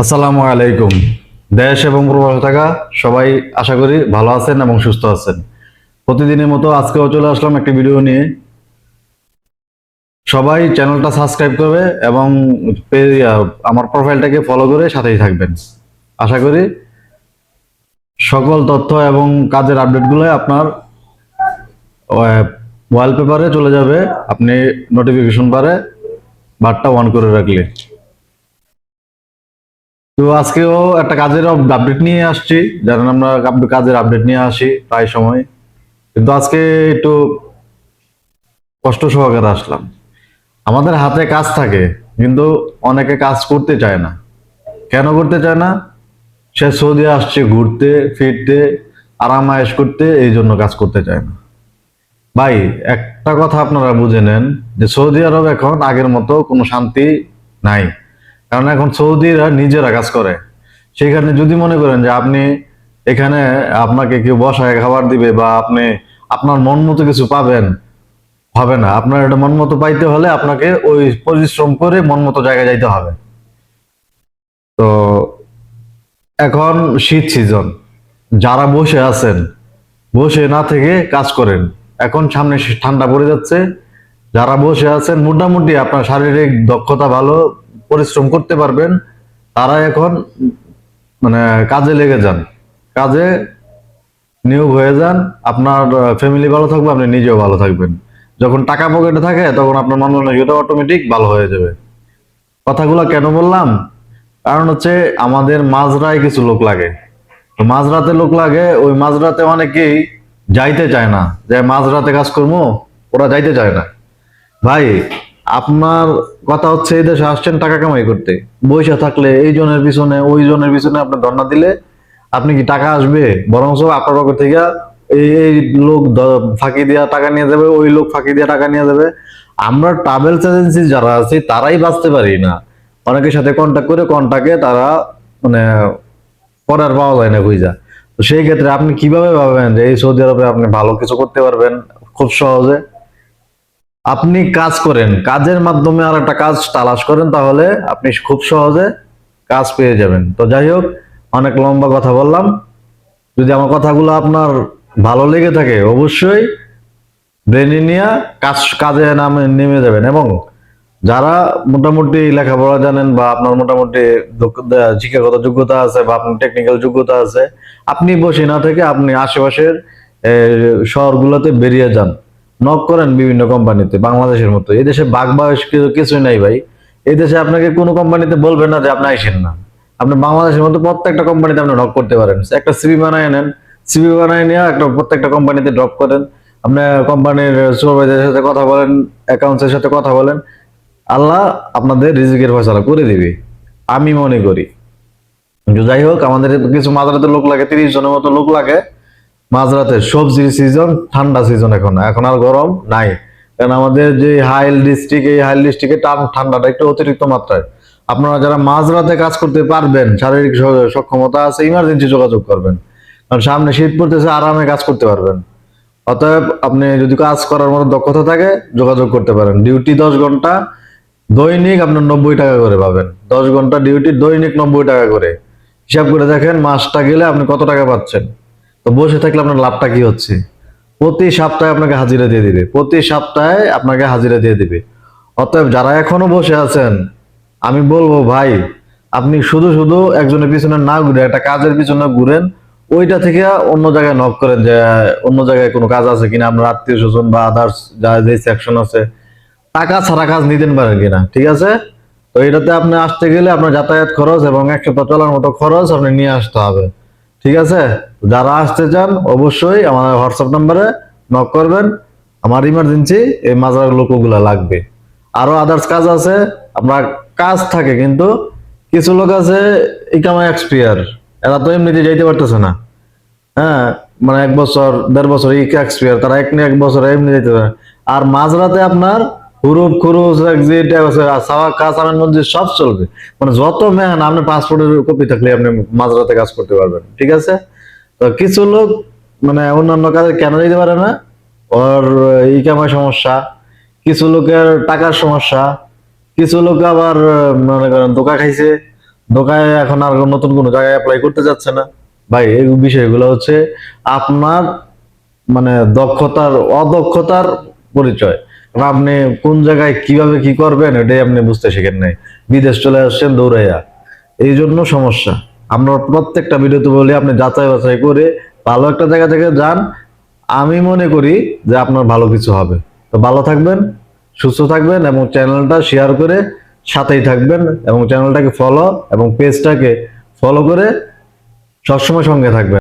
আসসালামু আলাইকুম। দেশ এবং প্রবাসে থাকা সবাই আশা করি ভালো আছেন এবং সুস্থ আছেন। প্রতিদিনের মতো আজকেও চলে আসলাম একটি ভিডিও নিয়ে। সবাই চ্যানেলটা সাবস্ক্রাইব করবে এবং আমার প্রোফাইলটাকে ফলো করে সাথেই থাকবেন। আশা করি সকল তথ্য এবং কাজের আপডেটগুলো আপনার ওয়ালপেপারে চলে যাবে। আপনি নোটিফিকেশন বারে বারটা অন করে রাখলে। তো আজকেও একটা কাজের আপডেট নিয়ে আসছি। জানেন আমরা কাজের আপডেট নিয়ে আসি প্রায় সময়। কিন্তু আজকে একটু কষ্ট সহকারে আসলাম। আমাদের হাতে কাজ থাকে, কিন্তু অনেকে কাজ করতে চায় না। কেন করতে চায় না? সে সৌদি আসছে ঘুরতে, ফিরতে, আরাম আয়েশ করতে, এই জন্য কাজ করতে চায় না। ভাই, একটা কথা আপনারা বুঝে নেন যে সৌদি আরব এখন আগের মতো কোনো শান্তি নাই। কারণ এখন সৌদিরা নিজেরা কাজ করে। সেখানে যদি মনে করেন যে আপনি এখানে আপনাকে কেউ বসায় খাবার দিবে বা আপনি আপনার মন মতো কিছু পাবেন, হবে না। আপনার এটা মন মতো পাইতে হলে আপনাকে ওই পরিশ্রম করে মন মতো জায়গায় যাইতে হবে। তো এখন শীত সিজন যারা বসে আছেন, বসে না থেকে কাজ করেন। এখন সামনে ঠান্ডা পড়ে যাচ্ছে। যারা বসে আছেন, মোটামুটি আপনার শারীরিক দক্ষতা ভালো পরিশ্রম করতে পারবেন, তারা এখন মানে কাজে লেগে যান। কাজে নিয়োগ হয়ে যান, আপনার ফ্যামিলি ভালো থাকবে, আপনি নিজেও ভালো থাকবেন। যখন টাকা পকেটে থাকে, তখন আপনার মন এটা অটোমেটিক ভালো হয়ে যাবে। কথাগুলো কেন বললাম? কারণ হচ্ছে আমাদের মাঝরায় কিছু লোক লাগে। তো মাঝরাতে লোক লাগে, ওই মাঝরাতে অনেকেই যাইতে চায় না। যে মাঝরাতে কাজ করব, ওরা যাইতে চায় না। ভাই আপনার কথা হচ্ছে, এই দেশে আসছেন টাকা কামাই করতে। বৈশা থাকলে এই জনের পিছনে, ওই জনের পিছনে আপনি ধর্ণা দিলে আপনি কি টাকা আসবে? বরং আপনার পকেট থেকে এই লোক ফাঁকি দিয়া টাকা নিয়ে যাবে, ওই লোক ফাঁকি দিয়া টাকা নিয়ে যাবে। আমরা ট্রাভেলস এজেন্সি যারা আছি, তারাই বাঁচতে পারি না। অনেকের সাথে কন্ট্যাক্ট করে কন্ট্যাক্টে তারা মানে পরে আর পাওয়া যায় না খুঁজা। তো সেই ক্ষেত্রে আপনি কীভাবে ভাবেন যে এই সৌদি আরবে আপনি ভালো কিছু করতে পারবেন? খুব সহজে। আপনি কাজ করেন, কাজের মাধ্যমে আর একটা কাজ তালাশ করেন, তাহলে আপনি খুব সহজে কাজ পেয়ে যাবেন। তো যাই হোক, অনেক লম্বা কথা বললাম। যদি আমার কথাগুলো আপনার ভালো লেগে থাকে, অবশ্যই ব্রেনে নিয়ে কাজ, কাজে নামে, নেমে যাবেন। এবং যারা মোটামুটি লেখাপড়া জানেন বা আপনার মোটামুটি শিক্ষাগত যোগ্যতা আছে বা আপনার টেকনিক্যাল যোগ্যতা আছে, আপনি বসে না থেকে আপনি আশেপাশের শহরগুলোতে বেরিয়ে যান। নক করেন বিভিন্ন কোম্পানিতে বাংলাদেশের মতো। এই দেশে বাঘ বয়স কিছুই নাই ভাই। এই দেশে আপনাকে কোনো কোম্পানিতে বলবে না যে আপনি আইসেন না। আপনি বাংলাদেশের মতো প্রত্যেকটা কোম্পানিতে আপনি নক করতে পারেন। একটা সিভি বানায় নেন। সিভি বানায় নিয়ে একটা প্রত্যেকটা কোম্পানিতে ড্রপ করেন। আপনি কোম্পানির সুপারভাইজারের সাথে কথা বলেন অ্যাকাউন্টসের সাথে কথা বলেন। আল্লাহ আপনাদের রিজিকের ফয়সালা করে দিবে। আমি মনে করি। যাই হোক, আমাদের কিছু মাঝরাতে লোক লাগে, তিরিশ জনের মতো লোক লাগে। মাঝরাতে সবজির সিজন ঠান্ডা সিজন এখন। এখন আর গরম নাই। কারণ আমাদের যে হাইল ডিস্ট্রিক্ট এই হাইল ডিস্ট্রিক্টে ঠান্ডাটা একটু অতিরিক্ত মাত্রায়। আপনারা যারা মাঝরাতে কাজ করতে পারবেন, শারীরিক সক্ষমতা আছে ইমার্জেন্সি যোগাযোগ করবেন। কারণ সামনে শীত পড়তেছে, আরামে কাজ করতে পারবেন। অতএব আপনি যদি কাজ করার মতো দক্ষতা থাকে, যোগাযোগ করতে পারেন। ডিউটি দশ ঘণ্টা, দৈনিক আপনার নব্বই টাকা করে পাবেন। দশ ঘণ্টা ডিউটি দৈনিক নব্বই টাকা করে। হিসাব করে দেখেন, মাসটা গেলে আপনি কত টাকা পাচ্ছেন। তো বসে থাকলে আপনার লাভটা কি হচ্ছে? প্রতি সপ্তাহে আপনাকে হাজিরা দিয়ে দিবে। প্রতি সপ্তাহে আপনাকে হাজিরা দিয়ে দিবে। অতএব যারা এখনও বসে আছেন, আমি বলব ভাই, আপনি শুধু শুধু একজনের পিছনে না ঘুরে, একটা কাজের পিছনে ঘুরেন, ওইটা থেকে অন্য জায়গায় নক করেন যে, অন্য জায়গায় কোনো কাজ আছে কিনা, আপনার আত্মীয় স্বজন বা আদার্স যা যে সেকশন আছে, টাকা ছাড়া কাজ নিতেন পারেন কিনা, ঠিক আছে? তো এটাতে আপনি আসতে গেলে আপনার যাতায়াত খরচ এবং এক সপ্তাহ চলার মতো খরচ আপনি নিয়ে আসতে হবে। ঠিক আছে? যারা আসতে চান, অবশ্যই আমার হোয়াটসঅ্যাপ নাম্বারে নক করবেন। আমার ইমার্জেন্সি এই মাজার লোকগুলা লাগবে। আরও আদার্স কাজ আছে আপনার কাজ থাকে কিন্তু কিছু লোক আছে ইকামা এক্সপিয়ার এরা তো এমনিতে যাইতে পারতেছে না। হ্যাঁ মানে এক বছর, দেড় বছর ইকা এক্সপিয়ার তারা এক এক বছর এমনি যাইতে পারে। আর মাঝরাতে আপনার হুরুপ এক্সিট সাওয়া, কাজ আমের মধ্যে সব চলবে। মানে যত মেহান আপনি পাসপোর্টের কপি থাকলে আপনি মাঝরাতে কাজ করতে পারবেন, ঠিক আছে? তো কিছু লোক মানে অন্যান্য কাজে কেন যেতে পারে না? ওর ইকামায় সমস্যা, কিছু লোকের টাকার সমস্যা, কিছু লোক আবার, মনে করেন, ধোকা খাইছে। দোকানে এখন আর নতুন কোনো জায়গায় অ্যাপ্লাই করতে যাচ্ছে না। ভাই, এই বিষয়গুলো হচ্ছে আপনার মানে দক্ষতার, অদক্ষতার পরিচয়। আপনি কোন জায়গায় কীভাবে কি করবেন, এটাই আপনি বুঝতে শিখেন নাই। বিদেশ চলে আসছেন দৌড়াইয়া। এই জন্য সমস্যা। আমরা প্রত্যেকটা ভিডিওতে বলি, আপনি যাচাই বাছাই করে ভালো একটা জায়গা থেকে যান। আমি মনে করি যে আপনার ভালো কিছু হবে। তো ভালো থাকবেন, সুস্থ থাকবেন এবং চ্যানেলটা শেয়ার করে সাথেই থাকবেন এবং চ্যানেলটাকে ফলো এবং পেজটাকে ফলো করে সবসময় সঙ্গে থাকবেন।